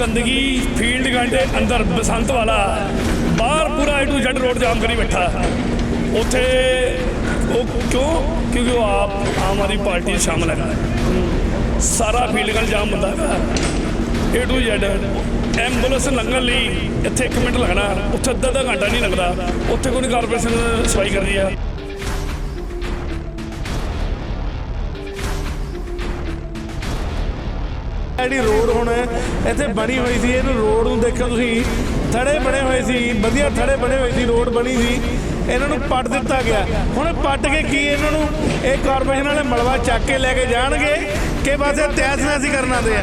ਗੰਦਗੀ ਫੀਲਡ ਗਾਂਡੇ ਅੰਦਰ ਬਸੰਤ ਵਾਲਾ, ਬਾਹਰ ਪੂਰਾ A to Z road jam ਕਰੀ ਬੈਠਾ। ਉੱਥੇ ਉਹ ਕਿਉਂ? ਕਿਉਂਕਿ ਉਹ ਆਪ ਆਮ ਆਦਮੀ ਪਾਰਟੀ 'ਚ ਸ਼ਾਮਲ ਹੈਗਾ। ਸਾਰਾ ਫੀਲਡ ਗਾਂਡ ਜਾਮ ਹੁੰਦਾ ਹੈਗਾ। ਏ ਟੂ ਜ਼ੈਡ ਐਂਬੂਲੈਂਸ ਲੰਘਣ ਲਈ ਇੱਥੇ 1 ਮਿੰਟ ਲੱਗਣਾ। ਉੱਥੇ ਅੱਧਾ ਅੱਧਾ ਘੰਟਾ ਨਹੀਂ ਲੱਗਦਾ। ਉੱਥੇ ਕੋਈ ਕਾਰਪੋਰੇਸ਼ਨ ਸਫ਼ਾਈ ਕਰਦੀ ਆ। ਜਿਹੜੀ ਰੋਡ ਹੁਣ ਇੱਥੇ ਬਣੀ ਹੋਈ ਸੀ, ਇਹਨੂੰ ਰੋਡ ਨੂੰ ਦੇਖੋ ਤੁਸੀਂ। ਥੜੇ ਬਣੇ ਹੋਏ ਸੀ, ਵਧੀਆ ਥੜੇ ਬਣੇ ਹੋਏ ਸੀ, ਰੋਡ ਬਣੀ ਸੀ। ਇਹਨਾਂ ਨੂੰ ਪੱਟ ਦਿੱਤਾ ਗਿਆ। ਹੁਣ ਪੱਟ ਕੇ ਕੀ ਇਹਨਾਂ ਨੂੰ? ਇਹ ਕਾਰਪੋਰੇਸ਼ਨ ਵਾਲੇ ਮਲਵਾ ਚੱਕ ਕੇ ਲੈ ਕੇ ਜਾਣਗੇ ਕਿ ਬਸ ਇਹ ਤੈਸ ਨਾਸੀ ਕਰਨ ਦੇ ਆ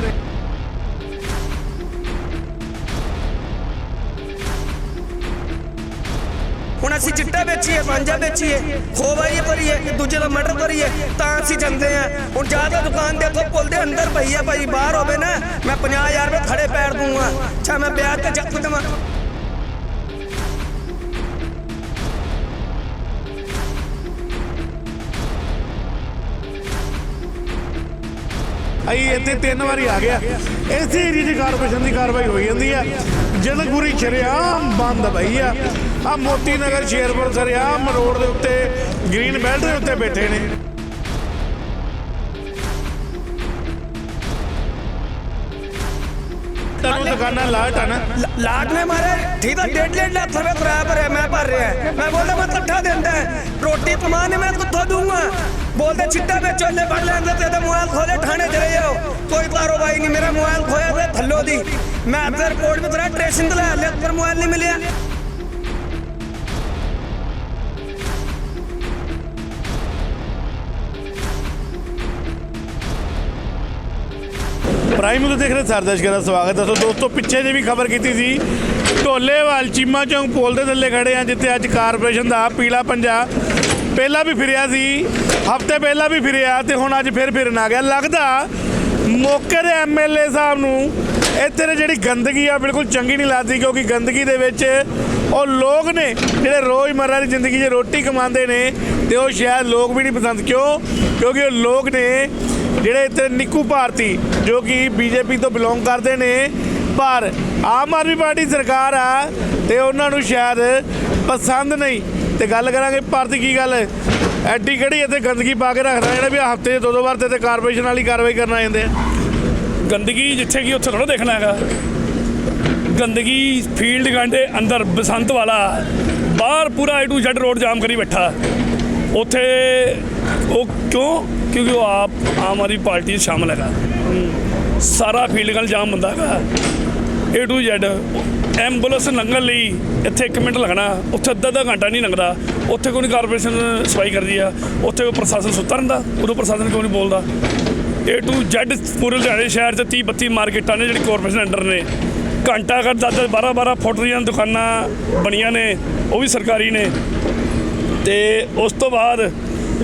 ਹੁਣ ਅਸੀਂ ਚਿੱਟਾ ਵੇਚੀਏ ਮਾਂਜਾ ਵੇਚੀਏ ਖੋਵਾਈ ਕਰੀਏ ਇੱਕ ਦੂਜੇ ਦਾ ਮਰਡਰ ਕਰੀਏ ਤਾਂ ਅਸੀਂ ਜਾਂਦੇ ਆ ਹੁਣ ਜ਼ਿਆਦਾ ਦੁਕਾਨ ਦੇ ਉੱਥੋਂ ਪੁੱਲ ਦੇ ਅੰਦਰ ਪਈ ਆ ਭਾਈ, ਬਾਹਰ ਹੋਵੇ ਨਾ, ਮੈਂ 50000 ਰੁਪਏ ਖੜੇ ਪੈਰ ਦੂੰਗਾ। ਅੱਛਾ, ਮੈਂ ਵਿਆਹ ਤੇ ਚੱਕ ਦੇਵਾਂ। ਅਸੀਂ ਇੱਥੇ ਤਿੰਨ ਵਾਰੀ ਆ ਗਿਆ। ਇਸੇ ਏਰੀਏ 'ਚ ਕਾਰਪੋਰੇਸ਼ਨ ਦੀ ਕਾਰਵਾਈ ਹੋਈ ਜਾਂਦੀ ਆ। ਜਨਕਪੁਰੀ ਸ਼ਰੇਆਮ ਬੰਦ ਪਈ ਆ। ਆ ਮੋਤੀ ਨਗਰ ਸ਼ੇਰਪੁਰ ਸ਼ਰੇਆਮ ਰੋਡ ਦੇ ਉੱਤੇ ਗ੍ਰੀਨ ਬੈਲਟ ਦੇ ਉੱਤੇ ਬੈਠੇ ਨੇ। ਤੁਹਾਨੂੰ ਦੁਕਾਨਾਂ ਲਾਟ ਆ ਨਾ। ਲ- ਲਾਟ ਨੇ ਮਾਰੇ। ਠੀਕ ਆ ਡੇਢ ਡੇਢ ਲੱਖ ਰੁਪਏ ਕਿਰਾਇਆ ਭਰਿਆ ਮੈਂ ਭਰ ਰਿਹਾ। ਮੈਂ ਬੋਲਦਾ, ਮੈਂ ਇਕੱਠਾ ਦਿੰਦਾ। ਹੈ। ਰੋਟੀ ਪਮਾਨੇ ਮੈਂ ਕਿੱਥੋਂ ਦੂੰਗਾ ਬੋਲਦੇ ਚਿੱਟਾ ਵੇਚੋ ਲੈ ਫੜ ਲੈਂਦੇ ਤੇ ਇਹਦਾ ਮੋਬਾਈਲ ਖੋਲੇ ਥਾਣੇ ਚਲੇ ਜਾਓ। ਕੋਈ ਕਾਰੋਬਾਰੀ ਨਹੀਂ, ਮੇਰਾ ਮੋਬਾਈਲ ਖੋਇਆ ਤੇ ਥੱਲੋ ਦੀ। ਮੈਂ ਤੇ ਰਿਪੋਰਟ ਵੀ ਤੇਰਾ ਟ੍ਰੇਸਿੰਗ ਤੇ ਲੈ ਲਿਆ ਪਰ ਮੋਬਾਈਲ ਨਹੀਂ ਮਿਲਿਆ। ਪ੍ਰਾਈਮ ਨੂੰ ਦੇਖ ਰਹੇ ਸਰਦਰਸ਼ਕਾਂ ਦਾ ਸਵਾਗਤ ਹੈ। ਸੋ ਦੋਸਤੋ, ਪਿੱਛੇ ਜੇ ਵੀ ਖਬਰ ਕੀਤੀ ਸੀ। ਢੋਲੇਵਾਲ ਚੀਮਾ ਚੌਂਕ ਪੁਲ ਦੇ ਥੱਲੇ ਖੜੇ ਆ, ਜਿੱਥੇ ਅੱਜ ਕਾਰਪੋਰੇਸ਼ਨ ਦਾ ਪੀਲਾ ਪੰਜਾ ਪਹਿਲਾਂ ਵੀ ਫਿਰਿਆ ਸੀ, ਹਫ਼ਤੇ ਪਹਿਲਾਂ ਵੀ ਫਿਰਿਆ ਤੇ ਹੁਣ ਅੱਜ ਫਿਰ ਫਿਰਨ ਆ ਗਿਆ। ਲੱਗਦਾ ਮੌਕੇ ਦੇ ਐਮਐਲਏ ਸਾਹਿਬ ਨੂੰ ਇੱਥੇ ਦੀ ਜਿਹੜੀ ਗੰਦਗੀ ਆ ਬਿਲਕੁਲ ਚੰਗੀ ਨਹੀਂ ਲੱਗਦੀ, ਕਿਉਂਕਿ ਗੰਦਗੀ ਦੇ ਵਿੱਚ ਉਹ ਲੋਕ ਨੇ ਜਿਹੜੇ ਰੋਜ਼ਮਰਰਾ ਦੀ ਜ਼ਿੰਦਗੀ 'ਚ ਰੋਟੀ ਕਮਾਉਂਦੇ ਨੇ ਤੇ ਉਹ ਸ਼ਾਇਦ ਲੋਕ ਵੀ ਨਹੀਂ ਪਸੰਦ। ਕਿਉਂ? ਕਿਉਂਕਿ ਉਹ ਲੋਕ ਨੇ ਜਿਹੜੇ ਇੱਥੇ ਨਿੱਕੂ ਭਾਰਤੀ, ਜੋ ਕਿ ਬੀਜੇਪੀ ਤੋਂ ਬਿਲੋਂਗ ਕਰਦੇ ਨੇ, ਪਰ ਆਮ ਆਦਮੀ ਪਾਰਟੀ ਸਰਕਾਰ ਆ ਤੇ ਉਹਨਾਂ ਨੂੰ ਸ਼ਾਇਦ ਪਸੰਦ ਨਹੀਂ। ਤੇ ਗੱਲ ਕਰਾਂਗੇ ਭਾਰਤੀ ਕੀ ਗੱਲ? ਐਡੀ ਕਿਹੜੀ ਇੱਥੇ ਗੰਦਗੀ ਪਾ ਕੇ ਰੱਖਦਾ ਜਿਹੜਾ ਵੀ ਹਫ਼ਤੇ 'ਚ ਦੋ ਦੋ ਵਾਰ ਤੇ ਕਾਰਪੋਰੇਸ਼ਨ ਵਾਲੀ ਕਾਰਵਾਈ ਕਰਨ ਆ ਜਾਂਦੇ ਆ? ਗੰਦਗੀ ਜਿੱਥੇ ਕੀ ਉੱਥੇ ਥੋੜਾ ਦੇਖਣਾ ਹੈਗਾ। ਗੰਦਗੀ ਫੀਲਡ ਗਾਂਡੇ ਅੰਦਰ ਬਸੰਤ ਵਾਲਾ, ਬਾਹਰ ਪੂਰਾ A to Z road jam ਕਰੀ ਬੈਠਾ। ਉੱਥੇ ਉਹ ਕਿਉਂ ਕਿਉਂਕਿ ਉਹ ਆਪ ਆਮ ਆਦਮੀ ਪਾਰਟੀ 'ਚ ਸ਼ਾਮਲ ਹੈਗਾ। ਸਾਰਾ ਫੀਲਡ ਗਾਂਡ ਜਾਮ ਹੁੰਦਾ ਹੈਗਾ। ਏ ਟੂ ਜ਼ੈਡ ਐਂਬੂਲੈਂਸ ਲੰਘਣ ਲਈ ਇੱਥੇ 1 ਮਿੰਟ ਲੱਗਣਾ। ਉੱਥੇ ਅੱਧਾ ਅੱਧਾ ਘੰਟਾ ਨਹੀਂ ਲੰਘਦਾ। ਉੱਥੇ ਕੋਈ ਕਾਰਪੋਰੇਸ਼ਨ ਸਫ਼ਾਈ ਕਰਦੀ ਆ। ਉੱਥੇ ਕੋਈ ਪ੍ਰਸ਼ਾਸਨ ਸੁੱਤਾ ਰਹਿੰਦਾ। ਉਦੋਂ ਪ੍ਰਸ਼ਾਸਨ ਕਿਉਂ ਨਹੀਂ ਬੋਲਦਾ? ਏ ਟੂ ਜ਼ੈਡ ਪੂਰੇ ਲੁਧਿਆਣੇ ਸ਼ਹਿਰ 'ਚ 30 32 ਮਾਰਕੀਟਾਂ ਨੇ ਜਿਹੜੀ ਕਾਰਪੋਰੇਸ਼ਨ ਅੰਡਰ ਨੇ। ਘੰਟਾ ਘਰ 10 12 12 ਫੁੱਟ ਦੀਆਂ ਦੁਕਾਨਾਂ ਬਣੀਆਂ ਨੇ। ਉਹ ਵੀ ਸਰਕਾਰੀ ਨੇ। ਤੇ ਉਸ ਤੋਂ ਬਾਅਦ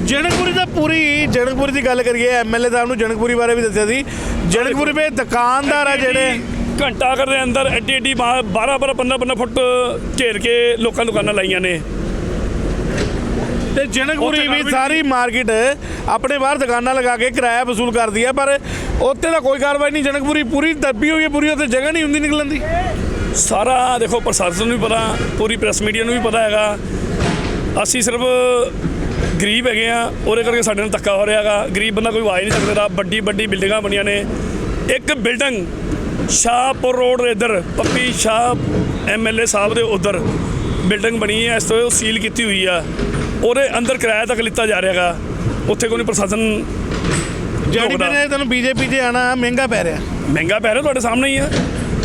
ਜਨਕਪੁਰੀ ਦਾ ਪੂਰੀ ਜਨਕਪੁਰੀ ਦੀ ਗੱਲ ਕਰੀਏ ਐਮਐਲਏ ਸਾਹਿਬ ਨੂੰ ਜਨਕਪੁਰੀ ਬਾਰੇ ਵੀ ਦੱਸਿਆ ਸੀ। ਜਨਕਪੁਰੀ ਵਿੱਚ ਦੁਕਾਨਦਾਰ ਆ ਜਿਹੜੇ ਘੰਟਾ ਘਰ ਦੇ ਅੰਦਰ ਐਡੀ ਐਡੀ 12 12 15 15 ਫੁੱਟ ਘੇਰ ਕੇ ਲੋਕਾਂ ਦੁਕਾਨਾਂ ਲਾਈਆਂ ਨੇ। ਤੇ ਜਨਕਪੁਰੀ ਵੀ ਸਾਰੀ ਮਾਰਕੀਟ ਆਪਣੇ ਬਾਹਰ ਦੁਕਾਨਾਂ ਲਗਾ ਕੇ ਕਿਰਾਇਆ ਵਸੂਲ ਕਰਦੀ ਹੈ ਪਰ ਉੱਥੇ ਤਾਂ ਕੋਈ ਕਾਰਵਾਈ ਨਹੀਂ ਜਨਕਪੁਰੀ ਪੂਰੀ ਦੱਬੀ ਹੋਈ ਹੈ ਪੂਰੀ ਉੱਥੇ ਜਗ੍ਹਾ ਨਹੀਂ ਹੁੰਦੀ ਨਿਕਲਣ ਦੀ। ਸਾਰਾ ਦੇਖੋ ਪ੍ਰਸ਼ਾਸਨ ਨੂੰ ਵੀ ਪਤਾ ਪੂਰੀ ਪ੍ਰੈਸ ਮੀਡੀਆ ਨੂੰ ਵੀ ਪਤਾ ਹੈਗਾ। ਅਸੀਂ ਸਿਰਫ ਗਰੀਬ ਹੈਗੇ ਆ ਉਹਦੇ ਕਰਕੇ ਸਾਡੇ ਨਾਲ ਧੱਕਾ ਹੋ ਰਿਹਾ ਹੈਗਾ ਗਰੀਬ ਬੰਦਾ ਕੋਈ ਆਵਾਜ਼ ਨਹੀਂ ਸਕਦਾ ਵੱਡੀ ਵੱਡੀ ਬਿਲਡਿੰਗਾਂ ਬਣੀਆਂ ਨੇ। ਇੱਕ ਬਿਲਡਿੰਗ ਸ਼ਾਹਪੁਰ ਰੋਡ ਦੇ ਇੱਧਰ ਪੱਪੀ ਸ਼ਾਹ ਐਮਐਲਏ ਸਾਹਿਬ ਦੇ ਉਧਰ ਬਿਲਡਿੰਗ ਬਣੀ ਹੈ ਇਸ ਤੋਂ ਸੀਲ ਕੀਤੀ ਹੋਈ ਆ। ਉਹਦੇ ਅੰਦਰ ਕਿਰਾਇਆ ਤੱਕ ਲਿੱਤਾ ਜਾ ਰਿਹਾ ਹੈਗਾ ਉੱਥੇ ਕੋਈ ਪ੍ਰਸ਼ਾਸਨ ਜਿਹੜੀ। ਮੇਰੇ ਤੁਹਾਨੂੰ ਬੀਜੇਪੀ 'ਚ ਆਣਾ ਮਹਿੰਗਾ ਪੈ ਰਿਹਾ। ਮਹਿੰਗਾ ਪੈ ਰਿਹਾ ਤੁਹਾਡੇ ਸਾਹਮਣੇ ਹੀ ਆ।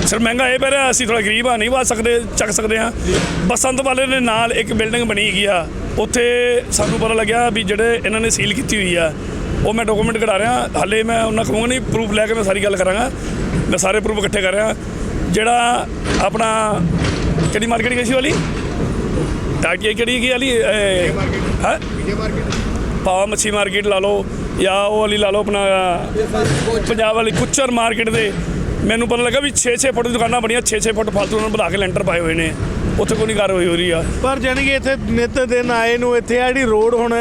ਸਿਰ ਮਹਿੰਗਾ ਇਹ ਪੈ ਰਿਹਾ ਅਸੀਂ ਥੋੜਾ ਗਰੀਬ ਆ ਨਹੀਂ ਵਾ ਸਕਦੇ ਚੱਕ ਸਕਦੇ ਆ ਬਸੰਤ ਵਾਲੇ ਦੇ ਨਾਲ ਇੱਕ ਬਿਲਡਿੰਗ ਬਣੀ ਹੈਗੀ ਆ। ਉੱਥੇ ਸਾਨੂੰ ਪਤਾ ਲੱਗਿਆ ਵੀ ਜਿਹੜੇ ਇਹਨਾਂ ਨੇ ਸੀਲ ਕੀਤੀ ਹੋਈ ਆ, ਉਹ ਮੈਂ ਡਾਕੂਮੈਂਟ ਕਢਾ ਰਿਹਾ, ਹਾਲੇ ਮੈਂ ਉਹਨਾਂ ਕਹੂੰਗਾ ਨਹੀਂ ਪ੍ਰੂਫ ਲੈ ਕੇ ਮੈਂ ਸਾਰੀ ਗੱਲ ਕਰਾਂਗਾ। ਮੈਂ ਸਾਰੇ ਪ੍ਰੂਫ ਇਕੱਠੇ ਕਰ ਰਿਹਾ। ਜਿਹੜਾ ਆਪਣਾ, ਕਿਹੜੀ ਮਾਰਕੀਟ ਗਈ ਸੀ ਵਾਲੀ? ਟਾਕੀ ਕਿਹੜੀ ਕੀ ਵਾਲੀ? ਹੈ? ਪਾਵਾ ਮੱਛੀ ਮਾਰਕੀਟ ਲਾ ਲਓ, ਜਾਂ ਉਹ ਵਾਲੀ ਲਾ ਲਓ ਆਪਣਾ, ਪੰਜਾਬ ਵਾਲੀ ਕੁੱਚਰ ਮਾਰਕੀਟ ਦੇ। ਮੈਨੂੰ ਪਤਾ ਲੱਗਾ ਵੀ 6-6 ਫੁੱਟ ਦੀ ਦੁਕਾਨਾਂ ਬਣੀਆਂ 6-6 ਫੁੱਟ ਫਾਲਤੂ ਉਹਨਾਂ ਨੇ ਵਧਾ ਕੇ ਲੈਂਟਰ ਪਾਏ ਹੋਏ ਨੇ। ਉੱਥੇ ਕੋਈ ਨਹੀਂ ਕਾਰਵਾਈ ਹੋ ਰਹੀ ਆ। ਪਰ ਜਾਣੀ ਕਿ ਇੱਥੇ ਨਿਤ ਦਿਨ ਆਏ ਨੂੰ ਇੱਥੇ ਆ ਜਿਹੜੀ ਰੋਡ ਹੁਣ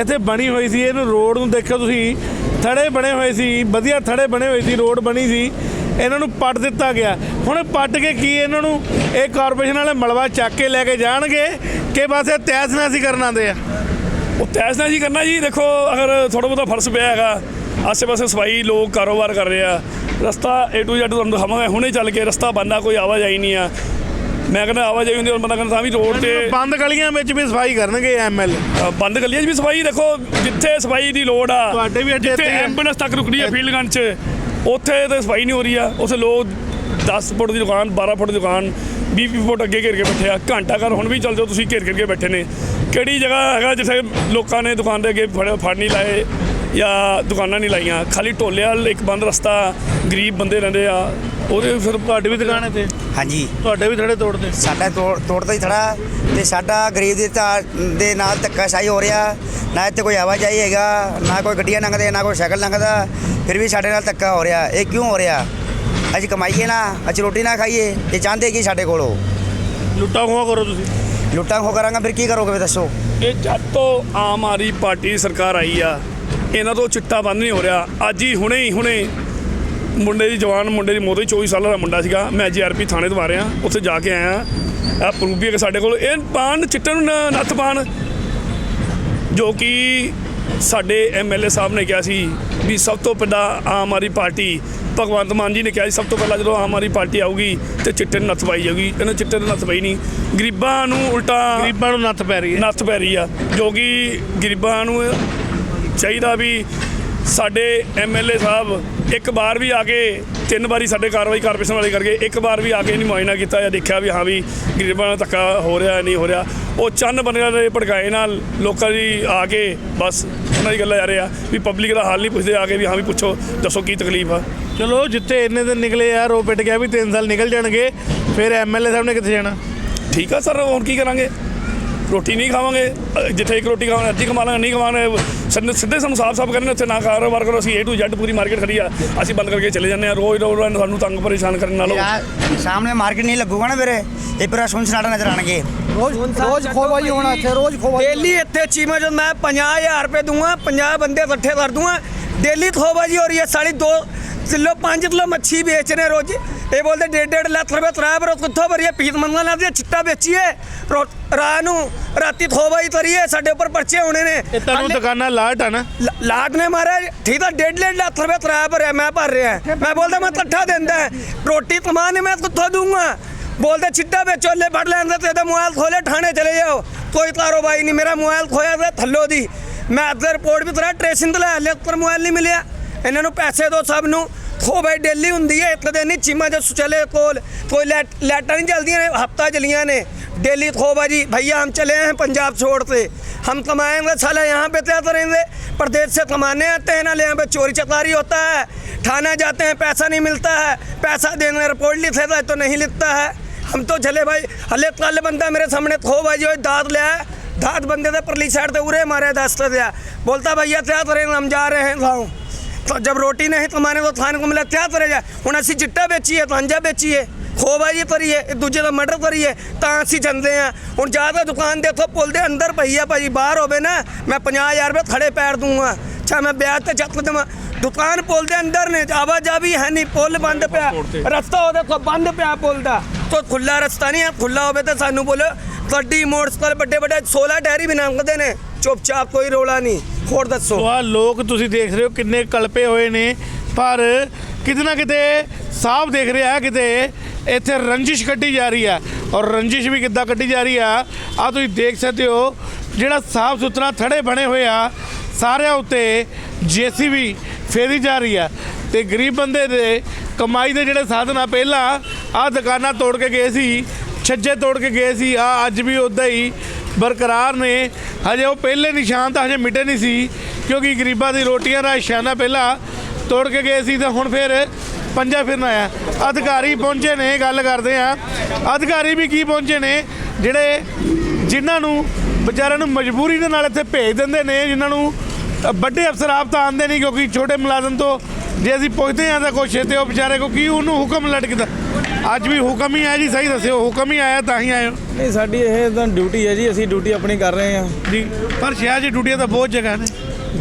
ਇੱਥੇ ਬਣੀ ਹੋਈ ਸੀ ਇਹਨੂੰ ਰੋਡ ਨੂੰ ਦੇਖੋ ਤੁਸੀਂ ਥੜੇ ਬਣੇ ਹੋਏ ਸੀ ਵਧੀਆ ਥੜੇ ਬਣੇ ਹੋਏ ਸੀ ਰੋਡ ਬਣੀ ਸੀ ਇਹਨਾਂ ਨੂੰ ਪੱਟ ਦਿੱਤਾ ਗਿਆ। ਹੁਣ ਪੱਟ ਕੇ ਕੀ ਇਹਨਾਂ ਨੂੰ ਇਹ ਕਾਰਪੋਰੇਸ਼ਨ ਵਾਲੇ ਮਲਵਾ ਚੱਕ ਕੇ ਲੈ ਕੇ ਜਾਣਗੇ ਕਿ ਬਸ ਇਹ ਤੈਸ ਨਾਸੀ ਕਰਨ ਆਉਂਦੇ ਆ? ਉਹ ਤੈਸਨਾ ਜੀ ਕਰਨਾ ਜੀ ਦੇਖੋ ਅਗਰ ਥੋੜਾ ਬਹੁਤਾ ਫਰਸ ਪਿਆ ਹੈਗਾ ਆਸੇ ਪਾਸੇ ਸਫ਼ਾਈ ਲੋਕ ਕਾਰੋਬਾਰ ਕਰ ਰਹੇ ਆ ਰਸਤਾ A to Z ਤੁਹਾਨੂੰ ਦਿਖਾਵਾਂਗੇ ਹੁਣੇ ਚੱਲ ਕੇ ਰਸਤਾ ਬੰਦਾ ਕੋਈ ਆਵਾਜਾਈ ਨਹੀਂ ਆ। ਮੈਂ ਕਹਿੰਦਾ ਆਵਾਜਾਈ ਹੁੰਦੀ ਬੰਦਾ ਕਹਿੰਦਾ ਤਾਂ ਵੀ ਰੋਡ ਤੇ ਬੰਦ ਗਲੀਆਂ ਵਿੱਚ ਵੀ ਸਫ਼ਾਈ ਕਰਨਗੇ ਐਮਐਲਏ ਅ, ਬੰਦ ਗਲੀਆਂ 'ਚ ਵੀ ਸਫ਼ਾਈ ਦੇਖੋ ਜਿੱਥੇ ਸਫ਼ਾਈ ਦੀ ਲੋੜ ਆ ਤੁਹਾਡੇ ਵੀ ਅੱਡੇ ਜਿੱਥੇ ਇੱਥੇ ਹੀ ਆ। ਐਂਬੂਲੈਂਸ ਤੱਕ ਰੁਕਣੀ ਆ ਫੀਲਡ ਗਨ 'ਚ ਉੱਥੇ ਤੇ ਸਫ਼ਾਈ ਨਹੀਂ ਹੋ ਰਹੀ ਆ। ਉੱਥੇ ਲੋਕ 10 ਫੁੱਟ ਦੀ ਦੁਕਾਨ 12 ਫੁੱਟ ਦੀ ਦੁਕਾਨ 20 20 ਫੁੱਟ ਅੱਗੇ ਘੇਰ ਕੇ ਬੈਠੇ ਆ। ਘੰਟਾ ਘਰ ਹੁਣ ਵੀ ਚੱਲ ਜਾਓ ਤੁਸੀਂ ਘੇਰ ਘੇਰ ਕੇ ਬੈਠੇ ਨੇ। ਕਿਹੜੀ ਜਗ੍ਹਾ ਹੈਗਾ ਜਿੱਥੇ ਲੋਕਾਂ ਨੇ ਦੁਕਾਨ ਦੇ ਅੱਗੇ ਫੜ ਫੜ ਨਹੀਂ ਲਾਏ? ਜਾਂ ਦੁਕਾਨਾਂ ਨਹੀਂ ਲਾਈਆਂ ਖਾਲੀ ਢੋਲੇ ਵਾਲ ਇੱਕ ਬੰਦ ਰਸਤਾ ਗਰੀਬ ਬੰਦੇ ਰਹਿੰਦੇ ਆ। ਉਹਦੇ ਫਿਰ ਤੁਹਾਡੀ ਵੀ ਦੁਕਾਨ ਇੱਥੇ? ਹਾਂਜੀ। ਤੁਹਾਡੇ ਵੀ ਥੜੇ ਤੋੜਦੇ? ਸਾਡਾ ਤੋੜ ਤੋੜਦਾ ਹੀ ਥੜਾ। ਤੇ ਸਾਡਾ ਗਰੀਬ ਦੇ ਤਾਂ ਦੇ ਨਾਲ ਧੱਕਾਸ਼ਾਹੀ ਹੋ ਰਿਹਾ। ਨਾ ਇੱਥੇ ਕੋਈ ਆਵਾਜਾਈ ਹੈਗਾ ਨਾ ਕੋਈ ਗੱਡੀਆਂ ਲੰਘਦੇ ਨਾ ਕੋਈ ਸਾਈਕਲ ਲੰਘਦਾ। ਫਿਰ ਵੀ ਸਾਡੇ ਨਾਲ ਧੱਕਾ ਹੋ ਰਿਹਾ। ਇਹ ਕਿਉਂ ਹੋ ਰਿਹਾ? ਅਸੀਂ ਕਮਾਈਏ ਨਾ ਅਸੀਂ ਰੋਟੀ ਨਾ ਖਾਈਏ। ਇਹ ਚਾਹੁੰਦੇ ਕੀ ਸਾਡੇ ਕੋਲੋਂ ਲੁੱਟਾ ਖੋਆ ਕਰੋ ਤੁਸੀਂ। ਲੁੱਟਾਂ ਖੋ ਕਰਾਂਗਾ ਫਿਰ ਕੀ ਕਰੋਗੇ ਵੀ ਦੱਸੋ? ਇਹ ਜਦ ਤੋਂ ਆਮ ਆਦਮੀ ਪਾਰਟੀ ਸਰਕਾਰ ਆਈ ਆ ਇਹਨਾਂ ਤੋਂ ਚਿੱਟਾ ਬੰਦ ਨਹੀਂ ਹੋ ਰਿਹਾ। ਅੱਜ ਹੀ ਹੁਣੇ ਹੀ ਹੁਣੇ ਮੁੰਡੇ ਦੀ ਜਵਾਨ ਮੁੰਡੇ ਦੀ ਮੌਤ ਹੋਈ 24 ਸਾਲਾਂ ਦਾ ਮੁੰਡਾ ਸੀਗਾ। ਮੈਂ ਜੀਆਰਪੀ ਥਾਣੇ ਤੋਂ ਆ ਰਿਹਾ ਉੱਥੇ ਜਾ ਕੇ ਆਇਆ। ਆ ਪ੍ਰੂਫ ਵੀ ਹੈ ਕਿ ਸਾਡੇ ਕੋਲ। ਇਹ ਪਾਣ ਚਿੱਟੇ ਨੂੰ ਨ- ਨੱਥ ਪਾਣ। ਜੋ ਕਿ ਸਾਡੇ ਐਮਐਲਏ ਸਾਹਿਬ ਨੇ ਕਿਹਾ ਸੀ ਵੀ ਸਭ ਤੋਂ ਪਹਿਲਾਂ ਆਮ ਆਦਮੀ ਪਾਰਟੀ ਭਗਵੰਤ ਮਾਨ ਜੀ ਨੇ ਕਿਹਾ ਸੀ ਸਭ ਤੋਂ ਪਹਿਲਾਂ ਜਦੋਂ ਆਮ ਆਦਮੀ ਪਾਰਟੀ ਆਊਗੀ ਤੇ ਚਿੱਟੇ ਨੂੰ ਨੱਥ ਪਾਈ ਜਾਊਗੀ। ਇਹਨਾਂ ਚਿੱਟੇ ਨੂੰ ਨੱਥ ਪਈ ਨਹੀਂ। ਗਰੀਬਾਂ ਨੂੰ ਉਲਟਾ ਗਰੀਬਾਂ ਨੂੰ ਨੱਥ ਪੈ ਰਹੀ ਹੈ। ਨੱਥ ਪੈ ਰਹੀ ਆ। ਜੋ ਕਿ ਗਰੀਬਾਂ ਨੂੰ ਚਾਹੀਦਾ ਵੀ ਸਾਡੇ ਐਮਐਲਏ ਸਾਹਿਬ ਇੱਕ ਵਾਰ ਵੀ ਆ ਕੇ ਤਿੰਨ ਵਾਰੀ ਸਾਡੇ ਕਾਰਵਾਈ ਕਾਰਪੋਰੇਸ਼ਨ ਵਾਲੇ ਕਰਕੇ ਇੱਕ ਵਾਰ ਵੀ ਆ ਕੇ ਨਹੀਂ ਮੁਆਇਨਾ ਕੀਤਾ ਜਾਂ ਦੇਖਿਆ ਵੀ ਹਾਂ ਵੀ ਗਰੀਬਾਂ ਨਾਲ ਧੱਕਾ ਹੋ ਰਿਹਾ ਨਹੀਂ ਹੋ ਰਿਹਾ ਉਹ ਚੰਨ ਬੰਦਿਆਂ ਦੇ ਭੜਕਾਏ ਨਾਲ ਲੋਕਾਂ ਦੀ ਆ ਕੇ ਬਸ ਉਹਨਾਂ ਦੀ ਗੱਲਾਂ ਜਾ ਰਹੇ ਆ ਵੀ ਪਬਲਿਕ ਦਾ ਹਾਲ ਨਹੀਂ ਪੁੱਛਦੇ ਆ ਕੇ ਵੀ ਹਾਂ ਵੀ ਪੁੱਛੋ ਦੱਸੋ ਕੀ ਤਕਲੀਫ ਆ। ਚਲੋ ਜਿੱਥੇ ਇੰਨੇ ਦਿਨ ਨਿਕਲੇ ਯਾਰ ਉਹ ਪਿੱਟ ਗਿਆ ਵੀ 3 ਸਾਲ ਨਿਕਲ ਜਾਣਗੇ ਫਿਰ ਐਮਐਲਏ ਸਾਹਿਬ ਨੇ ਕਿੱਥੇ ਜਾਣਾ? ਠੀਕ ਆ ਸਰ ਹੁਣ ਕੀ ਕਰਾਂਗੇ? ਰੋਟੀ ਨਹੀਂ ਖਾਵਾਂਗੇ ਅ, ਜਿੱਥੇ ਇੱਕ ਰੋਟੀ ਖਾਵਾਂਗੇ ਅੱਧੀ ਖਾ ਲਾਂਗੇ ਨਹੀਂ ਖਾਵਾਂਗੇ ਸਿੱਧੇ ਸਿੱਧੇ ਸਾਨੂੰ ਸਾਫ਼ ਸਾਫ਼ ਕਹਿੰਦੇ ਉੱਥੇ ਨਾ ਕਾਰੋਬਾਰ ਕਰੋ ਅਸੀਂ A to Z ਪੂਰੀ ਮਾਰਕੀਟ ਖੜੀ ਆ ਅਸੀਂ ਬੰਦ ਕਰਕੇ ਚਲੇ ਜਾਂਦੇ ਆ ਰੋਜ਼ ਰੋਜ਼ ਸਾਨੂੰ ਤੰਗ ਪਰੇਸ਼ਾਨ ਕਰਨ ਨਾਲੋਂ। ਯਾਰ ਸਾਹਮਣੇ ਮਾਰਕੀਟ ਨਹੀਂ ਲੱਗੂਗਾ ਨਾ ਵੀਰੇ ਇਹ ਪੂਰਾ ਸੁਨ ਸਨਾਟਾ ਨਜ਼ਰ ਆਣਗੇ। ਰੋਜ਼ ਰੋਜ਼ ਖੋਵਾਈ ਹੋਣਾ ਇੱਥੇ ਰੋਜ਼ ਖੋਵਾਈ ਡੇਲੀ ਇੱਥੇ ਚੀਮਾ ਜੋ ਮੈਂ 50000 ਰੁਪਏ ਦੂੰਗਾ 50 ਬੰਦੇ ਇਕੱਠੇ ਕਰ ਦੂੰਗਾ ਡੇਲੀ ਖੋਬਾਜੀ ਹੋ ਰਹੀ ਹੈ ਸਾਲੀ 2 ਕਿਲੋ 5 ਕਿਲੋ ਮੱਛੀ ਵੇਚ ਰਹੇ ਰੋਜ਼। ਇਹ ਬੋਲਦੇ ਡੇਢ ਡੇਢ ਲੱਖ ਰੁਪਏ ਤਰਾ ਪਰ ਕਿੱਥੋਂ ਭਰੀਏ? ਪੀਤ ਮੰਗਾਂ ਲਾਦੇ ਚਿੱਟਾ ਵੇਚੀਏ। ਰੋ- ਰਾਤ ਨੂੰ ਰਾਤੀ ਖੋਬਾਈ ਤਰੀਏ ਸਾਡੇ ਉੱਪਰ ਪਰਚੇ ਹੋਣੇ ਨੇ। ਇਹ ਤੁਹਾਨੂੰ ਦੁਕਾਨਾਂ ਲਾਟ ਆ ਨਾ? ਲਾਟ ਨੇ ਮਾਰਿਆ ਠੀਕ ਤਾਂ ਡੇਢ ਡੇਢ ਲੱਖ ਰੁਪਏ ਕਿਰਾਇਆ ਭਰਿਆ ਮੈਂ ਭਰ ਰਿਹਾ। ਮੈਂ ਬੋਲਦਾ ਮੈਂ ਇਕੱਠਾ ਦਿੰਦਾ। ਰੋਟੀ ਕਮਾਨੇ ਮੈਂ ਕਿੱਥੋਂ ਦੂੰਗਾ ਬੋਲਦੇ ਚਿੱਟਾ ਵੇਚੋ ਲੈ ਫੜ ਲੈਂਦੇ ਤੇ ਇਹਦਾ ਮੋਬਾਈਲ ਖੋਲੇ ਥਾਣੇ ਚਲੇ ਜਾਓ। ਕੋਈ ਕਾਰੋਬਾਰੀ ਨਹੀਂ ਮੇਰਾ ਮੋਬਾਈਲ ਖੋਇਆ ਤੇ ਥੱਲੋ ਦੀ। ਮੈਂ ਅੱਧੇ ਰਿਪੋਰਟ ਵੀ ਤਰਾ ਟ੍ਰੇਸਿੰਗ ਤੇ ਲੈ ਲਿਆ ਪਰ ਮੋਬਾਈਲ ਨਹੀਂ ਮਿਲਿਆ ਇਹਨਾਂ ਨੂੰ ਪੈਸੇ ਦਿਓ ਸਭ ਨੂੰ ਖੋ ਬਈ ਡੇਲੀ ਹੁੰਦੀ ਹੈ ਇੱਕ ਦਿਨ ਨਹੀਂ ਚੀਮਾ ਜੋ ਸੁਚਲੇ ਕੋਲ ਕੋਈ ਲੈਟ- ਲਾਈਟਾਂ ਨਹੀਂ ਚਲਦੀਆਂ ਨੇ ਹਫਤਾ ਚਲੀਆਂ ਨੇ डेली खोबाजी भैया हम चले हैं पंजाब छोड़ से हम कमाएंगे साला यहाँ पे क्या करेंगे प्रदेश से कमाने आते हैं ना ले यहाँ पे चोरी चकारी होता है थाना जाते हैं पैसा नहीं मिलता है पैसा देने रिपोर्ट लिखे था तो नहीं लिखता है हम तो चले भाई हले कल बंदा मेरे सामने खोबाजी हो दांत ले आया दांत बंदे थे परली साइड से उरे मारे दस्त दिया बोलता भैया क्या करेंगे हम जा रहे हैं गाँव तो जब रोटी नहीं कमाने तो थाने को मिला क्या करेगा ਹੁਣ ਅਸੀਂ ਚਿੱਟਾ ਵੇਚੀਏ ਗਾਂਜਾ ਵੇਚੀਏ ਖੋਬਾਜੀ ਕਰੀਏ ਇੱਕ ਦੂਜੇ ਦਾ ਮਰਡਰ ਕਰੀਏ ਤਾਂ ਅਸੀਂ ਜਾਂਦੇ ਆ ਹੁਣ ਜ਼ਿਆਦਾ ਦੁਕਾਨ ਦੇ ਇੱਥੋਂ ਪੁੱਲ ਦੇ ਅੰਦਰ ਪਈ ਆ ਭਾਜੀ ਬਾਹਰ ਹੋਵੇ ਨਾ ਮੈਂ 50000 ਰੁਪਏ ਖੜੇ ਪੈਰ ਦੂੰਗਾ ਅੱਛਾ ਮੈਂ ਵਿਆਜ ਤੇ ਚੱਕ ਦੇਵਾਂ ਦੁਕਾਨ ਪੁੱਲ ਦੇ ਅੰਦਰ ਨੇ ਆਵਾਜਾਈ ਹੈ ਨਹੀਂ ਪੁੱਲ ਬੰਦ ਪਿਆ ਰਸਤਾ ਉਹਦੇ ਤੋਂ ਬੰਦ ਪਿਆ ਪੁੱਲ ਦਾ ਤੋ ਖੁੱਲਾ ਰਸਤਾ ਨਹੀਂ ਹੈ ਖੁੱਲਾ ਹੋਵੇ ਤਾਂ ਸਾਨੂੰ ਬੋਲੋ। ਗੱਡੀ ਮੋਟਰਸਾਈਕਲ, ਵੱਡੇ ਵੱਡੇ 16 ਡੈਰੀ ਵੀ ਲੰਘਦੇ ਨੇ। ਚੁੱਪਚਾਪ ਕੋਈ ਰੋਲਾ ਨਹੀਂ। ਹੋਰ ਦੱਸੋ? ਸੋ ਆਹ ਲੋਕ ਤੁਸੀਂ ਦੇਖ ਰਹੇ ਹੋ ਕਿੰਨੇ ਕਲਪੇ ਹੋਏ ਨੇ। ਪਰ ਕਿਤੇ ਨਾ ਕਿਤੇ ਸਾਫ਼ ਦੇਖ ਰਿਹਾ ਕਿਤੇ, ਇੱਥੇ ਰੰਜਿਸ਼ ਕੱਢੀ ਜਾ ਰਹੀ ਆ ਔਰ ਰੰਜਿਸ਼ ਵੀ ਕਿੱਦਾਂ ਕੱਢੀ ਜਾ ਰਹੀ ਆ ਆ ਤੁਸੀਂ ਦੇਖ ਸਕਦੇ ਹੋ, ਜਿਹੜਾ ਸਾਫ਼ ਸੁਥਰਾ ਥੜੇ ਬਣੇ ਹੋਏ ਆ, ਸਾਰਿਆਂ ਉੱਤੇ ਜੀਸੀਬੀ ਫੇਰੀ ਜਾ ਰਹੀ ਆ। ਤੇ ਗਰੀਬ ਬੰਦੇ ਦੇ ਕਮਾਈ ਦੇ ਜਿਹੜੇ ਸਾਧਨ ਆ, ਪਹਿਲਾਂ ਆ ਦੁਕਾਨਾਂ ਤੋੜ ਕੇ ਗਏ ਸੀ, ਛੱਜੇ ਤੋੜ ਕੇ ਗਏ ਸੀ, ਆ ਅੱਜ ਵੀ ਉਦਾਂ ਹੀ ਬਰਕਰਾਰ ਨੇ। ਹਜੇ ਉਹ ਪਹਿਲੇ ਨਿਸ਼ਾਨ ਤਾਂ ਹਜੇ ਮਿਟੇ ਨਹੀਂ ਸੀ, ਕਿਉਂਕਿ ਗਰੀਬਾਂ ਦੀ ਰੋਟੀਆਂ ਦਾ ਨਿਸ਼ਾਨਾ ਪਹਿਲਾਂ ਤੋੜ ਕੇ ਗਏ ਸੀ ਤਾਂ ਹੁਣ ਫਿਰ ਪੰਜਾ ਫਿਰਨ ਆਇਆ। ਅਧਿਕਾਰੀ ਪਹੁੰਚੇ ਨੇ, ਗੱਲ ਕਰਦੇ ਆ। ਅਧਿਕਾਰੀ ਵੀ ਕੀ ਪਹੁੰਚੇ ਨੇ, ਜਿਹੜੇ ਜਿਨ੍ਹਾਂ ਨੂੰ ਵਿਚਾਰਿਆਂ ਨੂੰ ਮਜਬੂਰੀ ਦੇ ਨਾਲ ਇੱਥੇ ਭੇਜ ਦਿੰਦੇ ਨੇ, ਜਿਨ੍ਹਾਂ ਨੂੰ ਵੱਡੇ ਅਫਸਰ ਆਪ ਤਾਂ ਆਉਂਦੇ ਨਹੀਂ, ਕਿਉਂਕਿ ਛੋਟੇ ਮੁਲਾਜ਼ਮ ਤੋਂ ਜੇ ਅਸੀਂ ਪੁੱਛਦੇ ਹਾਂ ਤਾਂ ਕੁਛ ਤੇ ਉਹ ਵਿਚਾਰੇ ਕੋ ਕੀ ਉਹਨੂੰ ਹੁਕਮ ਲਟਕਦਾ। ਅੱਜ ਵੀ ਹੁਕਮ ਹੀ ਆਇਆ ਜੀ ਸਹੀ ਦੱਸਿਓ ਹੁਕਮ ਹੀ ਆਇਆ ਤਾਂ ਹੀ ਆਏ ਹੋ। ਨਹੀਂ ਸਾਡੀ ਇਹ ਤਾਂ ਡਿਊਟੀ ਹੈ ਜੀ ਅਸੀਂ ਡਿਊਟੀ ਆਪਣੀ ਕਰ ਰਹੇ ਹਾਂ। ਜੀ ਪਰ ਸ਼ਹਿਰ 'ਚ ਡਿਊਟੀਆਂ ਤਾਂ ਬਹੁਤ ਜਗ੍ਹਾ ਨੇ।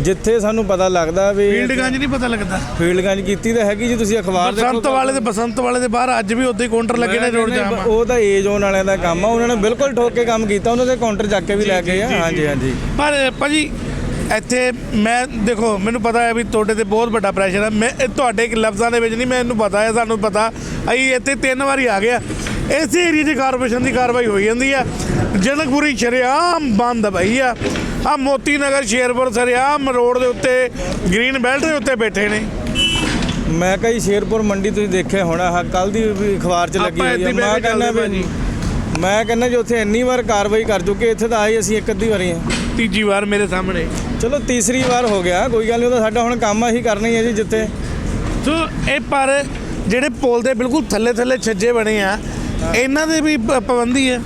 ਜਿੱਥੇ ਸਾਨੂੰ ਪਤਾ ਲੱਗਦਾ ਵੀ ਫੀਲਡ ਗੰਜ ਨਹੀਂ ਪਤਾ ਲੱਗਦਾ। ਫੀਲਡ ਗੰਜ ਕੀਤੀ ਤਾਂ ਹੈਗੀ ਜੀ ਤੁਸੀਂ ਅਖਬਾਰ ਬਸੰਤ ਵਾਲੇ ਦੇ ਬਸੰਤ ਵਾਲੇ ਦੇ ਬਾਹਰ ਅੱਜ ਵੀ ਉੱਥੇ ਕਾਊਂਟਰ ਲੱਗੇ ਨੇ ਰੋਡ ਜਾਮ। ਉਹ ਤਾਂ ਏ ਜ਼ੋਨ ਵਾਲਿਆਂ ਦਾ ਕੰਮ ਆ ਉਹਨਾਂ ਨੇ ਬਿਲਕੁਲ ਠੋਕ ਕੇ ਕੰਮ ਕੀਤਾ ਉਹਨਾਂ ਦੇ ਕਾਊਂਟਰ ਚੱਕ ਕੇ ਵੀ ਲੈ ਗਏ ਆ। ਹਾਂਜੀ ਹਾਂਜੀ। ਪਰ ਭਾਜੀ ਇੱਥੇ ਮੈਂ ਦੇਖੋ ਮੈਨੂੰ ਪਤਾ ਹੈ ਵੀ ਤੁਹਾਡੇ ਤੇ ਬਹੁਤ ਵੱਡਾ ਪ੍ਰੈਸ਼ਰ ਹੈ ਮੈਂ ਇਹ ਤੁਹਾਡੇ ਕਿ ਲਫ਼ਜ਼ਾਂ ਦੇ ਵਿੱਚ ਨਹੀਂ ਮੈਨੂੰ ਪਤਾ ਹੈ ਸਾਨੂੰ ਪਤਾ। ਅਸੀਂ ਇੱਥੇ ਤਿੰਨ ਵਾਰੀ ਆ ਗਿਆ ਇਸੇ ਏਰੀਏ ਦੀ ਕਾਰਪੋਰੇਸ਼ਨ ਦੀ ਕਾਰਵਾਈ ਹੋਈ ਜਾਂਦੀ ਆ। ਜਨਕਪੁਰੀ ਸ਼ਰੇਆਮ ਬੰਦ ਪਈ ਆ। ਆ ਮੋਤੀ ਨਗਰ ਸ਼ੇਰਪੁਰ ਸ਼ਰੇਆਮ ਰੋਡ ਦੇ ਉੱਤੇ ਗ੍ਰੀਨ ਬੈਲਟ ਦੇ ਉੱਤੇ ਬੈਠੇ ਨੇ। ਮੈਂ ਕਹੀ ਸ਼ੇਰਪੁਰ ਮੰਡੀ ਤੁਸੀਂ ਦੇਖਿਆ ਹੋਣਾ ਹਾਂ ਕੱਲ ਦੀ ਵੀ ਅਖਬਾਰ 'ਚ ਲੱਗੀ ਹੋਈ ਆ। ਮੈਂ ਕਹਿੰਦਾ ਵੀ ਮੈਂ ਕਹਿੰਦਾ ਜੀ ਉੱਥੇ ਇੰਨੀ ਵਾਰ ਕਾਰਵਾਈ ਕਰ ਚੁੱਕੇ ਇੱਥੇ ਤਾਂ ਆਏ ਅਸੀਂ ਇੱਕ ਅੱਧੀ ਵਾਰੀ ਆ। ਤੀਜੀ ਵਾਰ ਮੇਰੇ ਸਾਹਮਣੇ। ਚਲੋ ਤੀਸਰੀ ਵਾਰ ਹੋ ਗਿਆ ਕੋਈ ਗੱਲ ਨਹੀਂ ਉਹਦਾ ਸਾਡਾ ਹੁਣ ਕੰਮ ਆਹੀ ਕਰਨਾ ਹੀ ਹੈ ਜੀ ਜਿੱਥੇ। ਸੋ ਇਹ ਪਰ ਜਿਹੜੇ ਪੁਲ ਦੇ ਬਿਲਕੁਲ ਥੱਲੇ ਥੱਲੇ ਛੱਜੇ ਬਣੇ ਆ ਇਹਨਾਂ ਦੇ ਵੀ ਪ- ਪਾਬੰਦੀ ਹੈ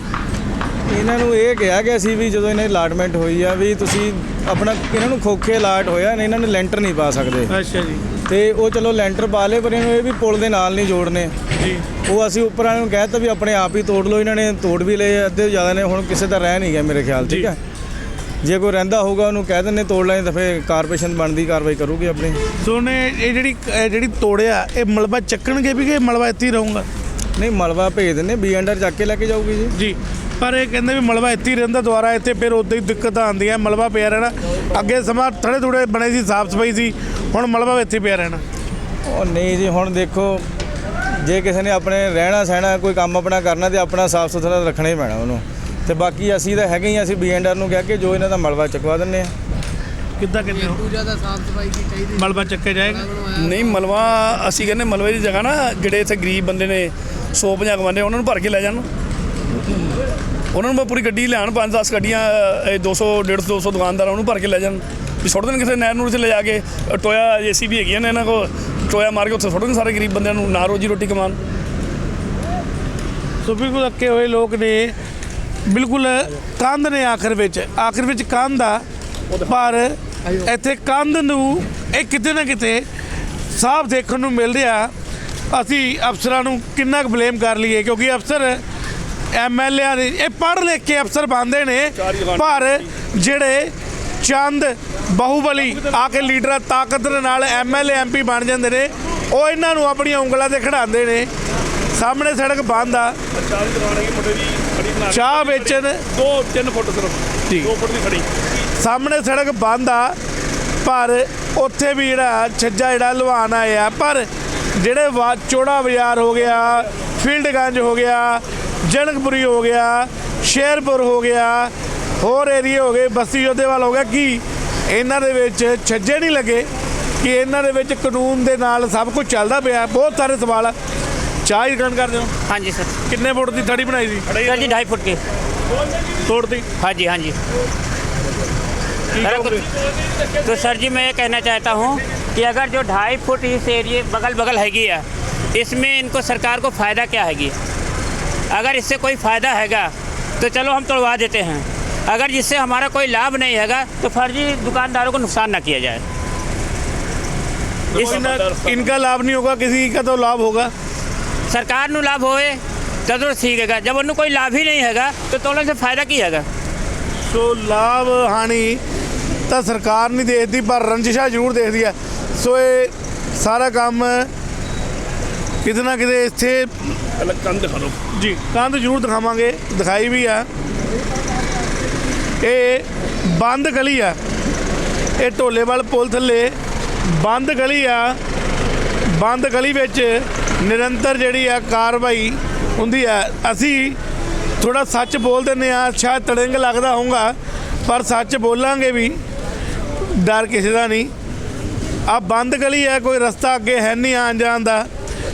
ਇਹਨਾਂ ਨੂੰ ਇਹ ਕਿਹਾ ਗਿਆ ਸੀ ਵੀ ਜਦੋਂ ਇਹਨਾਂ ਦੀ ਅਲਾਟਮੈਂਟ ਹੋਈ ਆ ਵੀ ਤੁਸੀਂ ਆਪਣਾ ਇਹਨਾਂ ਨੂੰ ਖੋਖੇ ਅਲਾਟ ਹੋਇਆ ਨੇ ਇਹਨਾਂ ਨੇ ਲੈਂਟਰ ਨਹੀਂ ਪਾ ਸਕਦੇ। ਅੱਛਾ ਜੀ। ਤੇ ਉਹ ਚਲੋ ਲੈਂਟਰ ਪਾ ਲਏ ਪਰ ਇਹਨੂੰ ਇਹ ਵੀ ਪੁਲ ਦੇ ਨਾਲ ਨਹੀਂ ਜੋੜਨੇ। ਜੀ। ਉਹ ਅਸੀਂ ਉੱਪਰ ਵਾਲਿਆਂ ਨੂੰ ਕਹਿਤਾ ਵੀ ਆਪਣੇ ਆਪ ਹੀ ਤੋੜ ਲਓ ਇਹਨਾਂ ਨੇ ਤੋੜ ਵੀ ਲਏ ਅੱਧੇ ਜ਼ਿਆਦਾ ਨੇ ਹੁਣ ਕਿਸੇ ਦਾ ਰਹਿ ਨਹੀਂ ਗਿਆ ਮੇਰੇ ਖਿਆਲ ਠੀਕ ਹੈ? ਜੇ ਕੋਈ ਰਹਿੰਦਾ ਹੋਊਗਾ ਉਹਨੂੰ ਕਹਿ ਦਿੰਦੇ ਤੋੜ ਲੈਣ ਤਾਂ ਫਿਰ ਕਾਰਪੋਰੇਸ਼ਨ ਬਣਦੀ ਕਾਰਵਾਈ ਕਰੂਗੀ ਆਪਣੀ। ਸੋ ਨੇ ਇਹ ਜਿਹੜੀ ਇਹ ਜਿਹੜੀ ਤੋੜਿਆ ਇਹ ਮਲਬਾ ਚੱਕਣਗੇ ਵੀ ਕਿ ਮਲਬਾ ਇੱਥੇ ਹੀ ਰਹੂਗਾ? ਨਹੀਂ ਮਲਬਾ ਭੇਜ ਦਿੰਦੇ ਬੀ ਅੰਡਰ ਚੱਕ ਕੇ ਲੈ ਕੇ ਜਾਊਗੀ ਜੀ। ਜੀ। ਪਰ ਇਹ ਕਹਿੰਦੇ ਵੀ ਮਲਬਾ ਇੱਥੇ ਹੀ ਰਹਿੰਦਾ ਦੁਆਰਾ ਇੱਥੇ ਫਿਰ ਉਦਾਂ ਹੀ ਦਿੱਕਤਾਂ ਆਉਂਦੀਆਂ ਮਲਬਾ ਪਿਆ ਰਹਿਣਾ। ਅੱਗੇ ਸਮਾਂ ਥੜੇ ਥੋੜੇ ਬਣੇ ਸੀ ਸਾਫ਼ ਸਫ਼ਾਈ ਸੀ। ਹੁਣ ਮਲਬਾ ਇੱਥੇ ਪਿਆ ਰਹਿਣਾ। ਉਹ ਨਹੀਂ ਜੀ ਹੁਣ ਦੇਖੋ ਜੇ ਕਿਸੇ ਨੇ ਆਪਣੇ ਰਹਿਣਾ ਸਹਿਣਾ ਕੋਈ ਕੰਮ ਆਪਣਾ ਕਰਨਾ ਤੇ ਆਪਣਾ ਸਾਫ਼ ਸੁਥਰਾ ਰੱਖਣਾ ਹੀ ਪੈਣਾ ਉਹਨੂੰ। ਤੇ ਬਾਕੀ ਅਸੀਂ ਤਾਂ ਹੈਗੇ ਹੀ ਅਸੀਂ ਬੀ ਅੰਡਰ ਨੂੰ ਕਹਿ ਕੇ ਜੋ ਇਹਨਾਂ ਦਾ ਮਲਬਾ ਚੁਕਵਾ ਦਿੰਦੇ ਆ ਕਿੱਦਾਂ ਕਹਿੰਦੇ ਹੋ? ਜ਼ਿਆਦਾ ਸਾਫ਼ ਸਫ਼ਾਈ ਕੀ ਚਾਹੀਦੀ ਮਲਬਾ ਚੱਕਿਆ ਜਾਏਗਾ? ਨਹੀਂ ਮਲਵਾ ਅਸੀਂ ਕਹਿੰਦੇ ਮਲਵੇ ਦੀ ਜਗ੍ਹਾ ਨਾ ਜਿਹੜੇ ਇੱਥੇ ਗਰੀਬ ਬੰਦੇ ਨੇ 150 ਕਮਾਉਂਦੇ ਉਹਨਾਂ ਨੂੰ ਭਰ ਕੇ ਲੈ ਜਾਣ। ਉਹਨਾਂ ਨੂੰ ਮੈਂ ਪੂਰੀ ਗੱਡੀ ਲੈਣ 5-10 ਗੱਡੀਆਂ ਇਹ 200 150 200 ਦੁਕਾਨਦਾਰ ਉਹਨੂੰ ਭਰ ਕੇ ਲੈ ਜਾਣ। ਵੀ ਸੁੱਟ ਦੇਣ ਕਿਸੇ ਨਹਿਰ ਨੂੰ ਉੱਥੇ ਲੈ ਜਾ ਕੇ ਟੋਇਆ ਜੇਸੀਬੀ ਹੈਗੀਆਂ ਨੇ ਇਹਨਾਂ ਕੋਲ ਟੋਇਆ ਮਾਰ ਕੇ ਉੱਥੇ ਸੁੱਟ ਦੇਣ ਸਾਰੇ ਗਰੀਬ ਬੰਦਿਆਂ ਨੂੰ ਨਾ ਰੋਜੀ ਰੋਟੀ ਕਮਾਉਣ। ਸੋ ਬਿਲਕੁਲ ਅੱਕੇ ਹੋਏ ਲੋਕ ਨੇ ਬਿਲਕੁਲ ਕੰਧ ਨੇ ਆਖਰ ਵਿੱਚ ਆਖਰ ਵਿੱਚ ਕੰਧ ਆ ਪਰ ਇੱਥੇ ਕੰਧ ਨੂੰ ਇਹ ਕਿਤੇ ਨਾ ਕਿਤੇ ਸਾਫ਼ ਦੇਖਣ ਨੂੰ ਮਿਲ ਰਿਹਾ। ਅਸੀਂ ਅਫਸਰਾਂ ਨੂੰ ਕਿੰਨਾ ਕੁ ਬਲੇਮ ਕਰ ਲਈਏ ਕਿਉਂਕਿ ਅਫਸਰ ਐਮਐਲਏ ਦੇ ਇਹ ਪੜ੍ਹ ਲਿਖ ਕੇ ਅਫਸਰ ਬਣਦੇ ਨੇ ਪਰ ਜਿਹੜੇ ਚੰਦ ਬਾਹੂਬਲੀ ਆ ਕੇ ਲੀਡਰਾਂ ਤਾਕਤ ਦੇ ਨਾਲ ਐਮਐਲਏ ਐਮਪੀ ਬਣ ਜਾਂਦੇ ਨੇ। ਉਹ ਇਹਨਾਂ ਨੂੰ ਆਪਣੀਆਂ ਉਂਗਲਾਂ ਤੇ ਖੜਾਉਂਦੇ ਨੇ। ਸਾਹਮਣੇ ਸੜਕ ਬੰਦ ਆ। ਚਾਹ ਵੇਚਣ। 2-3 ਫੁੱਟ ਸਿਰਫ 2 ਫੁੱਟ ਦੀ ਖੜੀ ਸਾਹਮਣੇ ਸੜਕ ਬੰਦ ਆ। ਪਰ ਉੱਥੇ ਵੀ ਜਿਹੜਾ ਛੱਜਾ ਜਿਹੜਾ ਲੁਹਾਨ ਆਇਆ। ਪਰ ਜਿਹੜੇ ਵਾ ਚੋੜਾ ਬਾਜ਼ਾਰ ਹੋ ਗਿਆ, ਫੀਲਡਗੰਜ ਹੋ ਗਿਆ, ਜਨਕਪੁਰੀ ਹੋ ਗਿਆ, ਸ਼ੇਰਪੁਰ ਹੋ ਗਿਆ ਹੋਰ ਏਰੀਏ ਹੋ ਗਏ ਬਸਤੀ ਜੋਧੇਵਾਲ ਹੋ ਗਿਆ ਕੀ ਇਹਨਾਂ ਦੇ ਵਿੱਚ ਛੱਜੇ ਨਹੀਂ ਲੱਗੇ ਕਿ ਇਹਨਾਂ ਦੇ ਵਿੱਚ ਕਾਨੂੰਨ ਦੇ ਨਾਲ ਸਭ ਕੁਝ ਚੱਲਦਾ ਪਿਆ ਬਹੁਤ ਸਾਰੇ ਸਵਾਲ ਆ ਚਾਹ ਹੀ ਗੱਲ ਕਰਦੇ ਹੋ हाँ जी सर ਕਿੰਨੇ ਫੁੱਟ ਦੀ ਥੜੀ ਬਣਾਈ ਸੀ सर जी ढाई फुट के ਤੋੜਦੀ हाँ जी हाँ जी सर, तो, तो सर जी मैं ये कहना चाहता हूँ कि अगर जो ढाई फुट इस एरिए बगल बगल हैगी है इसमें इनको सरकार को फ़ायदा क्या हैगी अगर इससे कोई फ़ायदा हैगा तो चलो हम तोड़वा देते हैं अगर जिससे हमारा कोई लाभ नहीं हैगा तो फर्जी दुकानदारों को नुकसान ना किया जाए इस इनका लाभ नहीं होगा किसी का तो लाभ होगा सरकार ਨੂੰ ਲਾਭ ਹੋਏ ਤਦੋਂ ਠੀਕ ਹੈਗਾ ਜਦ ਉਹਨੂੰ ਕੋਈ ਲਾਭ ਹੀ ਨਹੀਂ ਹੈਗਾ ਤਾਂ ਤੋੜਨ ਸੇ ਫਾਇਦਾ ਕੀ ਹੈਗਾ ਸੋ ਲਾਭ ਹਾਨੀ ਤਾਂ ਸਰਕਾਰ ਨਹੀਂ ਦੇਖਦੀ ਪਰ ਰੰਜਿਸ਼ਾ ਜ਼ਰੂਰ ਦੇਖਦੀ ਹੈ ਸੋ ਇਹ ਸਾਰਾ ਕੰਮ ਕਿਤੇ ਨਾ ਕਿਤੇ ਇੱਥੇ ਪਹਿਲਾਂ ਕੰਨ ਦਿਖਾ ਲਓ ਜੀ ਕੰਧ ਜ਼ਰੂਰ ਦਿਖਾਵਾਂਗੇ ਦਿਖਾਈ ਵੀ ਆ ਇਹ ਬੰਦ ਗਲੀ ਆ। ਇਹ ਢੋਲੇਵਾਲ ਪੁਲ ਥੱਲੇ ਬੰਦ ਗਲੀ ਆ। ਬੰਦ ਗਲੀ ਵਿੱਚ ਨਿਰੰਤਰ ਜਿਹੜੀ ਆ ਕਾਰਵਾਈ ਹੁੰਦੀ ਆ। ਅਸੀਂ ਥੋੜਾ ਸੱਚ ਬੋਲ ਦਿੰਦੇ ਆ, ਸ਼ਾਇਦ ਤੜੰਗ ਲੱਗਦਾ ਹੋਊਗਾ, ਪਰ ਸੱਚ ਬੋਲਾਂਗੇ ਵੀ, ਡਰ ਕਿਸੇ ਦਾ ਨਹੀਂ। ਆ ਬੰਦ ਗਲੀ ਹੈ ਕੋਈ ਰਸਤਾ ਅੱਗੇ ਹੈ ਨਹੀਂ ਆਉਣ ਜਾਣ ਦਾ।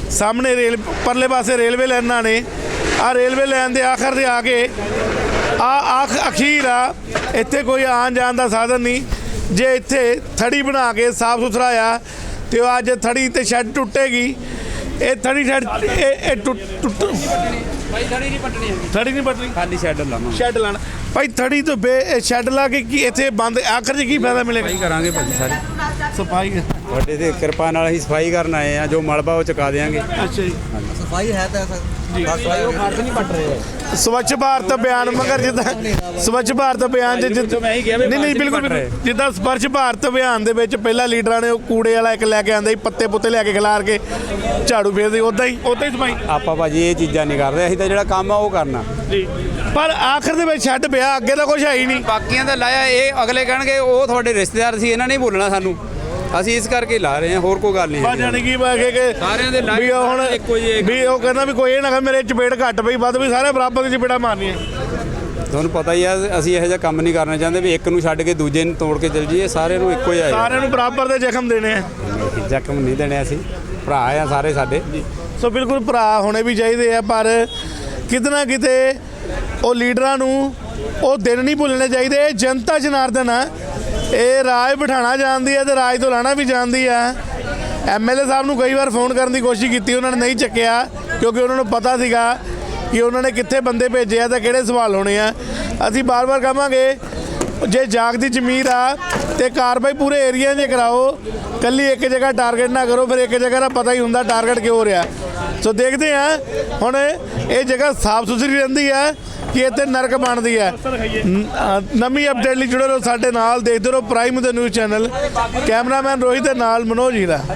ਸਾਹਮਣੇ ਰੇਲ, ਪਰਲੇ ਪਾਸੇ ਰੇਲਵੇ ਲਾਈਨਾਂ ਨੇ। ਆ ਰੇਲਵੇ ਲਾਈਨ ਦੇ ਆਖਰ ਤੇ ਆ ਕੇ ਆ ਆਖ ਅਖੀਰ ਆ ਇੱਥੇ ਕੋਈ ਆਉਣ ਜਾਣ ਦਾ ਸਾਧਨ ਨਹੀਂ। ਜੇ ਇੱਥੇ ਥੜੀ ਬਣਾ ਕੇ ਸਾਫ਼ ਸੁਥਰਾ ਆ ਤੇ ਉਹ ਅੱਜ ਥੜੀ ਤੇ ਸ਼ੈੱਡ ਟੁੱਟੇਗੀ। ਇਹ ਥੜੀ ਸ਼ੈੱਡ ਇਹ ਇਹ ਟੁੱਟ ਟੁੱਟ। ਭਾਈ ਥੜੀ ਨਹੀਂ ਪਟਣੀ ਹੈਗੀ। ਥੜੀ ਨਹੀਂ ਪਟਣੀ? ਖਾਲੀ ਸ਼ੈੱਡ ਲਾਵਾਂ ਸ਼ੈੱਡ ਲਾਣਾ। ਭਾਈ ਥੜੀ ਤੋਂ ਬੇ ਸ਼ੈੱਡ ਲਾ ਕੇ ਕੀ ਇੱਥੇ ਬੰਦ ਆਖਰ 'ਚ ਕੀ ਫਾਇਦਾ ਮਿਲੇਗਾ? ਕਰਾਂਗੇ ਭਾਜੀ ਸਾਰੇ। ਸਫ਼ਾਈ ਤੁਹਾਡੇ ਤੇ ਕਿਰਪਾ ਨਾਲ ਅਸੀਂ ਸਫ਼ਾਈ ਕਰਨ ਆਏ ਆ ਜੋ ਮਲਬਾ ਉਹ ਚੁਕਾ ਦੇਾਂਗੇ ਅੱਛਾ ਜੀ। ਸਫ਼ਾਈ ਹੈ ਤਾਂ ਸਫ਼ਾਈ ਉਹ ਖਰਚ ਨਹੀਂ ਪਟ ਰਹੇ। ਸਵੱਛ ਭਾਰਤ ਅਭਿਆਨ ਮਗਰ ਜਿੱਦਾਂ ਸਵੱਛ ਭਾਰਤ ਅਭਿਆਨ ਚ ਜਿੱਦ- ਮੈਂ ਹੀ ਕਿਹਾ ਵੀ ਨਹੀਂ ਨਹੀਂ ਬਿਲਕੁਲ। ਜਿੱਦਾਂ ਸਵੱਛ ਭਾਰਤ ਅਭਿਆਨ ਦੇ ਵਿੱਚ ਪਹਿਲਾਂ ਲੀਡਰਾਂ ਨੇ ਉਹ ਕੂੜੇ ਵਾਲਾ ਇੱਕ ਲੈ ਕੇ ਆਂਦਾ ਸੀ ਪੱਤੇ ਪੁੱਤੇ ਲੈ ਕੇ ਖਿਲਾਰ ਕੇ ਝਾੜੂ ਫੇਰਦੇ ਉਦਾਂ ਹੀ ਉਦਾਂ ਹੀ ਸਫ਼ਾਈ ਆਪਾਂ ਭਾਜੀ ਇਹ ਚੀਜ਼ਾਂ ਨਹੀਂ ਕਰਦੇ ਅਸੀਂ ਤਾਂ ਜਿਹੜਾ ਕੰਮ ਆ ਉਹ ਕਰਨਾ। ਜੀ। ਪਰ ਆਖਰ ਦੇ ਵਿੱਚ ਛੱਡ ਪਿਆ ਅੱਗੇ ਤਾਂ ਕੁਝ ਹੈ ਹੀ ਨਹੀਂ। ਬਾਕੀਆਂ ਦਾ ਲਾਇਆ ਇਹ ਅਗਲੇ ਕਹਿਣਗੇ ਉਹ ਤੁਹਾਡੇ ਰਿਸ਼ਤੇਦਾਰ ਸੀ ਇਹਨਾਂ ਨੇ ਹੀ ਬੋਲਣਾ ਸਾਨੂੰ। ਅਸੀਂ ਇਸ ਕਰਕੇ ਲਾ ਰਹੇ ਹਾਂ ਹੋਰ ਕੋਈ ਗੱਲ ਨਹੀਂ ਬਾ ਹੈਗੀ। ਜਾਣੀ ਕੀ ਬਾ ਕੇ ਕਿ ਸਾਰਿਆਂ ਦੇ ਵੀ ਉਹ ਹੁਣ ਇੱਕੋ ਵੀ ਉਹ ਕਹਿੰਦਾ ਵੀ ਕੋਈ ਇਹ ਨਾ ਕਹੇ ਮੇਰੇ ਚਪੇੜ ਘੱਟ ਪਈ ਵੱਧ ਵੀ ਸਾਰੇ ਬਰਾਬਰ ਦੀ ਚਪੇੜਾ ਮਾਰਨੀਆਂ। ਤੁਹਾਨੂੰ ਪਤਾ ਹੀ ਆ ਅਸੀਂ ਇਹੋ ਜਿਹਾ ਕੰਮ ਨਹੀਂ ਕਰਨਾ ਚਾਹੁੰਦੇ ਵੀ ਇੱਕ ਨੂੰ ਛੱਡ ਕੇ ਦੂਜੇ ਨੂੰ ਤੋੜ ਕੇ ਚਲ ਜਾਈਏ ਸਾਰਿਆਂ ਨੂੰ ਇੱਕੋ ਹੀ। ਆ ਸਾਰਿਆਂ ਨੂੰ ਬਰਾਬਰ ਦੇ ਜ਼ਖਮ ਦੇਣੇ ਆ। ਜ਼ਖਮ ਨਹੀਂ ਦੇਣੇ ਅਸੀਂ। ਭਰਾ ਆ ਸਾਰੇ ਸਾਡੇ। ਸੋ ਬਿਲਕੁਲ ਭਰਾ ਹੋਣੇ ਵੀ ਚਾਹੀਦੇ ਆ ਪਰ ਕਿਤੇ ਨਾ ਕਿਤੇ ਉਹ ਲੀਡਰਾਂ ਨੂੰ ਉਹ ਦਿਨ ਨਹੀਂ ਭੁੱਲਣੇ ਚਾਹੀਦੇ ਇਹ ਜਨਤਾ ਜਨਾਰਦਨ ਆ। ਇਹ ਰਾਜ ਬਿਠਾਣਾ ਜਾਣਦੀ ਹੈ ਤੇ ਰਾਜ ਤੋਂ ਲਾਣਾ ਵੀ ਜਾਣਦੀ ਆ ਐਮਐਲਏ ਸਾਹਿਬ ਨੂੰ ਕਈ ਵਾਰ ਫੋਨ ਕਰਨ ਦੀ ਕੋਸ਼ਿਸ਼ ਕੀਤੀ, ਉਹਨਾਂ ਨੇ ਨਹੀਂ ਚੱਕਿਆ, ਕਿਉਂਕਿ ਉਹਨਾਂ ਨੂੰ ਪਤਾ ਸੀਗਾ ਕਿ ਉਹਨਾਂ ਨੇ ਕਿੱਥੇ ਬੰਦੇ ਭੇਜੇ ਆ ਤੇ ਕਿਹੜੇ ਸਵਾਲ ਹੋਣੇ ਆ। ਅਸੀਂ ਬਾਰ-ਬਾਰ ਕਹਾਂਗੇ, ਜੇ ਜਾਗਦੀ ਜ਼ਮੀਰ ਆ ਤੇ ਕਾਰਵਾਈ ਪੂਰੇ ਏਰੀਆ 'ਚ ਕਰਾਓ, ਕੱਲੀ ਇੱਕ ਜਗ੍ਹਾ ਟਾਰਗੇਟ ਨਾ ਕਰੋ, ਫਿਰ ਇੱਕ ਜਗ੍ਹਾ ਦਾ ਪਤਾ ਹੀ ਹੁੰਦਾ ਟਾਰਗੇਟ ਕਿਉਂ ਹੋ ਰਿਹਾ। ਸੋ ਦੇਖਦੇ ਆ ਹੁਣ ਇਹ ਜਗ੍ਹਾ ਸਾਫ਼ ਸੁਥਰੀ ਰਹਿੰਦੀ ਹੈ ਕਿ ਇੱਥੇ ਨਰਕ ਬਣਦੀ ਹੈ। ਨਵੀਂ ਅਪਡੇਟ ਲਈ ਜੁੜੇ ਰਹੋ ਸਾਡੇ ਨਾਲ, ਦੇਖਦੇ ਰਹੋ ਪ੍ਰਾਈਮ ਦੇ ਨਿਊਜ਼ ਚੈਨਲ ਕੈਮਰਾਮੈਨ ਰੋਹਿਤ ਦੇ ਨਾਲ ਮਨੋਜ ਹੀਰਾ।